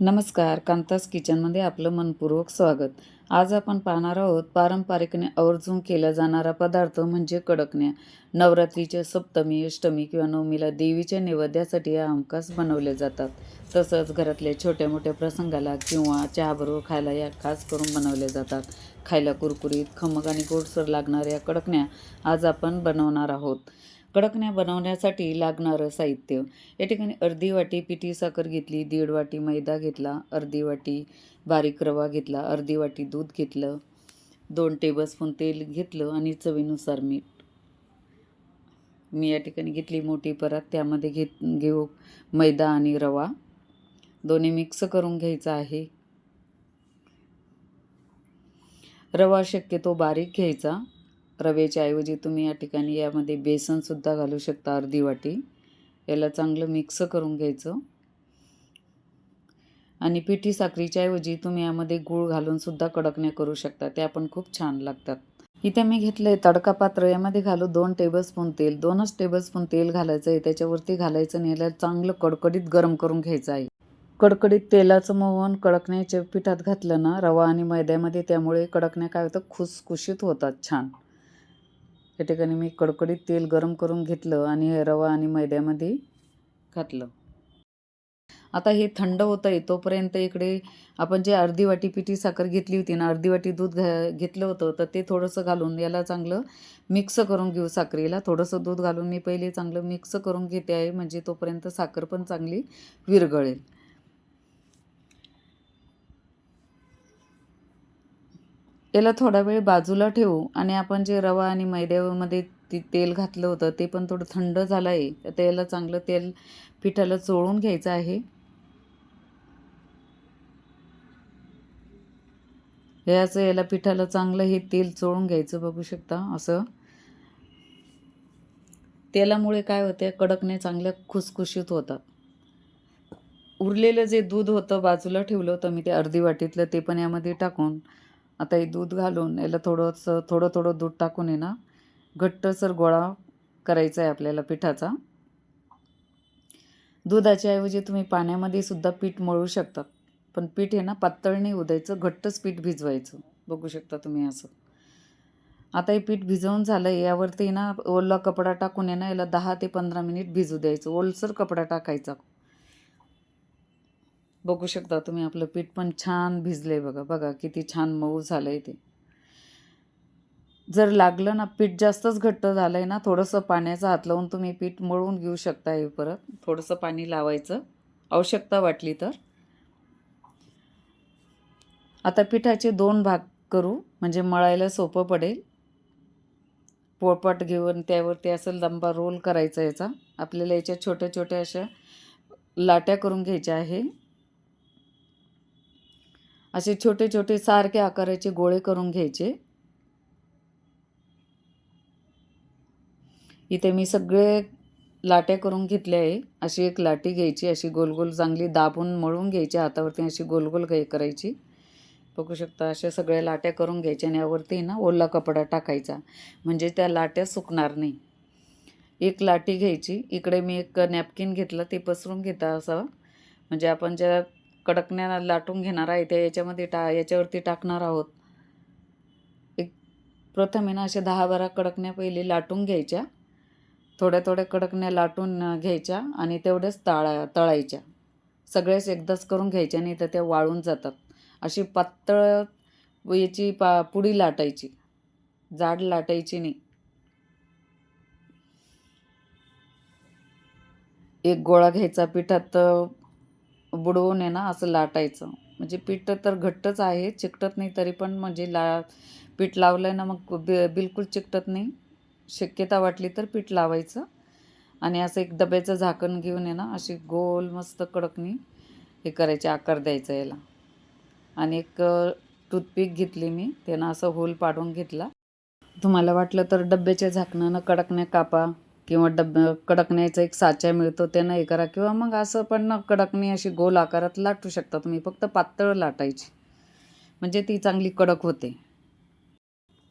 नमस्कार कांतास किचनमध्ये आपलं मनपूर्वक स्वागत. आज आपण पाहणार आहोत पारंपरिकने आवर्जून केला जाणारा पदार्थ म्हणजे कडकण्या. नवरात्रीच्या सप्तमी अष्टमी किंवा नवमीला देवीच्या नैवेद्यासाठी या हमखास बनवले जातात. तसंच घरातल्या छोट्या मोठ्या प्रसंगाला किंवा चहाबरोबर खायला या खास करून बनवल्या जातात. खायला कुरकुरीत खमक आणि गोडसर लागणाऱ्या कडकण्या आज आपण बनवणार आहोत. कडकण्या बनवण्यासाठी लागणारं साहित्य. या ठिकाणी अर्धी वाटी पिठी साखर घेतली दीड वाटी मैदा घेतला अर्धी वाटी बारीक रवा घेतला अर्धी वाटी दूध घेतलं दोन टेबलस्पून तेल घेतलं आणि चवीनुसार मीठ. मी या ठिकाणी घेतली मोठी परत त्यामध्ये घेत घेऊ मैदा आणि रवा. दोन्ही मिक्स करून घ्यायचा आहे. रवा शक्यतो बारीक घ्यायचा. रव्याच्या ऐवजी तुम्ही या ठिकाणी यामध्ये बेसनसुद्धा घालू शकता अर्धी वाटी. याला चांगलं मिक्स करून घ्यायचं. आणि पिठी साखरीच्या ऐवजी तुम्ही यामध्ये गूळ घालूनसुद्धा कडकण्या करू शकता. त्या पण खूप छान लागतात. इथे मी घेतलं आहे तडका पात्र. यामध्ये घालू दोन टेबलस्पून तेल. दोनच टेबलस्पून तेल घालायचं आहे. त्याच्यावरती घालायचं आणि याला चांगलं कडकडीत गरम करून घ्यायचं आहे. कडकडीत तेलाचं मोहन कडकण्याच्या पिठात घातलं ना रवा आणि मैद्यामध्ये त्यामुळे कडकण्या काय होतं खुसखुशीत होतात छान. या ठिकाणी मी कडकडीत तेल गरम करून घेतलं आणि हे रवा आणि मैद्यामध्ये घातलं. आता हे थंड होतं आहे तोपर्यंत इकडे आपण जे अर्धी वाटी पिठी साखर घेतली होती ना अर्धी वाटी दूध घा घेतलं होतं तर ते थोडंसं घालून याला चांगलं मिक्स करून घेऊ साखरेला. थोडंसं दूध घालून मी पहिले चांगलं मिक्स करून घेते आहे म्हणजे तोपर्यंत साखर पण चांगली विरघळेल. याला थोडा वेळ बाजूला ठेवू आणि आपण जे रवा आणि मैद्यामध्ये ती तेल घातलं होतं ते पण थोडं थंड झालं आहे तर याला चांगलं तेल पिठाला चोळून घ्यायचं आहे. याचं याला पिठाला चांगलं हे तेल चोळून घ्यायचं बघू शकता असं. तेलामुळे काय होते कडकने चांगल्या खुसखुशीत होतात. उरलेलं जे दूध होतं बाजूला ठेवलं होतं मी ते अर्धी वाटीतलं ते पण यामध्ये टाकून आता हे दूध घालून याला थोडंसं थोडं थोडं दूध टाकून आहे ना घट्टसर गोळा करायचा आहे आपल्याला पिठाचा. दुधाच्या ऐवजी तुम्ही पाण्यामध्ये सुद्धा पीठ मळू शकता पण पीठ आहे ना पातळ नाही उदायचं घट्टच पीठ भिजवायचं. बघू शकता तुम्ही असं. आता हे पीठ भिजवून झालं यावरती ना ओला कपडा टाकून आहे ना याला दहा ते पंधरा मिनिट भिजू द्यायचं. ओलसर कपडा टाकायचा. बघू शकता तुम्ही आपलं पीठ पण छान भिजलं बघा. बघा किती छान मऊ झालं आहे ते. जर लागलं ना पीठ जास्तच घट्ट झालं आहे ना थोडंसं पाण्याचा हात लावून तुम्ही पीठ मळून घेऊ शकता हे परत. थोडंसं पाणी लावायचं. आवश्यकता वाटली तर. आता पिठाचे दोन भाग करू. म्हणजे मळायला सोपं पडेल. पोळपाट घेऊन त्यावरती असं लंबा रोल करायचा याचा. आपल्याला याच्या छोट्या छोट्या अशा लाट्या करून घ्यायच्या आहे. असे छोटे छोटे सारखे आकाराचे गोळे करून घ्यायचे. इथे मी सगळे लाट्या करून घेतल्या आहे. अशी एक लाटी घ्यायची अशी गोल गोल चांगली दाबून मळून घ्यायची हातावरती अशी गोल गोल काही करायची. बघू शकता अशा सगळ्या लाट्या करून घ्यायच्या आणि यावरती ना ओला कपडा टाकायचा. म्हणजे त्या लाट्या सुकणार नाही. एक लाटी घ्यायची. इकडे मी एक नॅपकिन घेतलं ते पसरून घेता असं. म्हणजे आपण ज्या कडकण्या लाटून घेणार आहे त्या याच्यामध्ये टा याच्यावरती टाकणार आहोत. एक प्रथम ना अशा दहा बारा कडकण्या पहिले लाटून घ्यायच्या. थोड्या थोड्या कडकण्या लाटून घ्यायच्या आणि तेवढ्याच ताळा तळायच्या. सगळ्याच एकदाच करून घ्यायच्या नाही तर त्या वाळून जातात. अशी पातळ याची पा पुडी लाटायची. जाड लाटायची नाही. एक गोळा घ्यायचा पिठात बुडवून आहे ना असं लाटायचं. म्हणजे पीठ तर घट्टच आहे चिकटत नाही तरी पण म्हणजे ला पीठ लावलं आहे ना मग बि बिलकुल चिकटत नाही. शक्यता वाटली तर पीठ लावायचं. आणि असं एक डब्याचं झाकण घेऊन आहे ना अशी गोल मस्त कडकनी हे करायचे आकार द्यायचा याला. आणि एक टूथपिक घेतली मी त्यानं असं होल पाडून घेतला. तुम्हाला वाटलं तर डब्याच्या झाकणानं कडकण्या कापा. किंवा डब कडकण्याचा एक साचा मिळतो त्यानं हे करा. किंवा मग असं पण कडकणी अशी गोल आकारात लाटू शकता तुम्ही. फक्त पातळ लाटायची. म्हणजे ती चांगली कडक होते.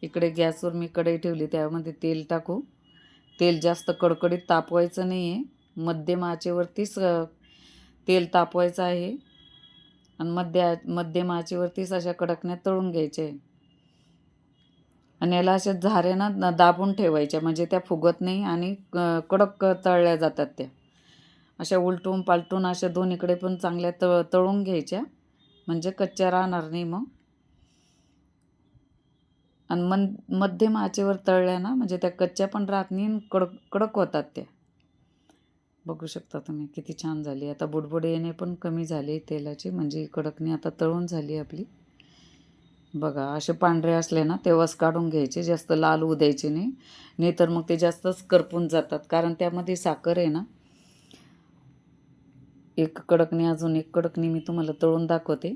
इकडे गॅसवर मी कढई ठेवली त्यामध्ये तेल टाकू. तेल जास्त कडकडीत तापवायचं नाही आहे मध्यम आचेवरतीच तेल तापवायचं आहे. आणि मध्य मध्यम आचेवरतीच अशा कडकण्या तळून घ्यायचे आहे आणि याला अशा झाऱ्यानं दाबून ठेवायच्या म्हणजे त्या फुगत नाही आणि कडक तळल्या जातात त्या. अशा उलटून पालटून अशा दोन्हीकडे पण चांगल्या तळ तळून घ्यायच्या. म्हणजे कच्च्या राहणार नाही मग. आणि मन मध्यम आचेवर तळल्या ना म्हणजे त्या कच्च्या पण राहत नाही आणि कडक कडक होतात त्या. बघू शकता तुम्ही किती छान झाली. आता बुडबुडे येणे पण कमी झाले तेलाची म्हणजे कडकणी आता तळून झाली आपली. बघा असे पांढरे असले ना तेव्हाच काढून घ्यायचे जास्त लाल होऊ द्यायचे नाही. नाहीतर मग ते जास्तच करपून जातात. कारण त्यामध्ये साखर आहे ना. एक कडकणी अजून एक कडकणी मी तुम्हाला तळून दाखवते.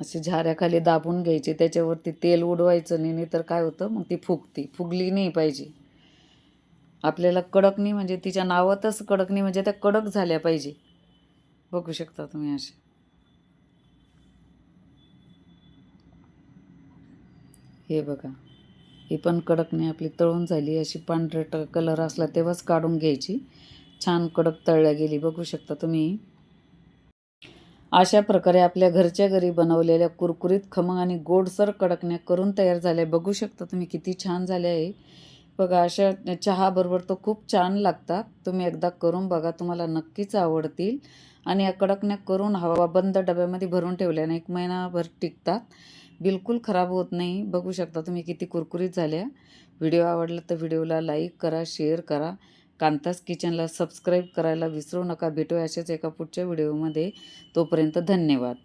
असे झाऱ्याखाली दाबून घ्यायचे त्याच्यावरती तेल उडवायचं नाही नाही तर काय होतं मग ती फुगती. फुगली नाही पाहिजे. आपल्याला कडकणी म्हणजे तिच्या नावातच कडकणी म्हणजे त्या कडक झाल्या पाहिजे. बघू शकता तुम्ही असे हे बघा. ही पण कडकणी आपली तळून झाली. अशी पांढरट कलर असला तेव्हाच काढून घ्यायची. छान कडक तळल्या गेली. बघू शकता तुम्ही. अशा प्रकारे आपल्या घरच्या घरी बनवलेल्या कुरकुरीत खमंग आणि गोडसर कडकण्या करून तयार झाल्या. बघू शकता तुम्ही किती छान झाल्या आहे बघा अशा चहाबरोबर तो खूप छान लागतात. तुम्ही एकदा करून बघा. तुम्हाला नक्कीच आवडतील. आणि या कडकण्या करून हवा बंद डब्यामध्ये भरून ठेवल्याने एक महिनाभर टिकतात. बिलकुल खराब होत नाही. बघू शकता तुम्ही किती कुरकुरीत झाल्या व्हिडिओ आवडला तर व्हिडिओला लाईक करा शेअर करा. कांतास किचनला सबस्क्राईब करायला विसरू नका. भेटूया अशाच एका पुढच्या व्हिडिओमध्ये. तोपर्यंत धन्यवाद.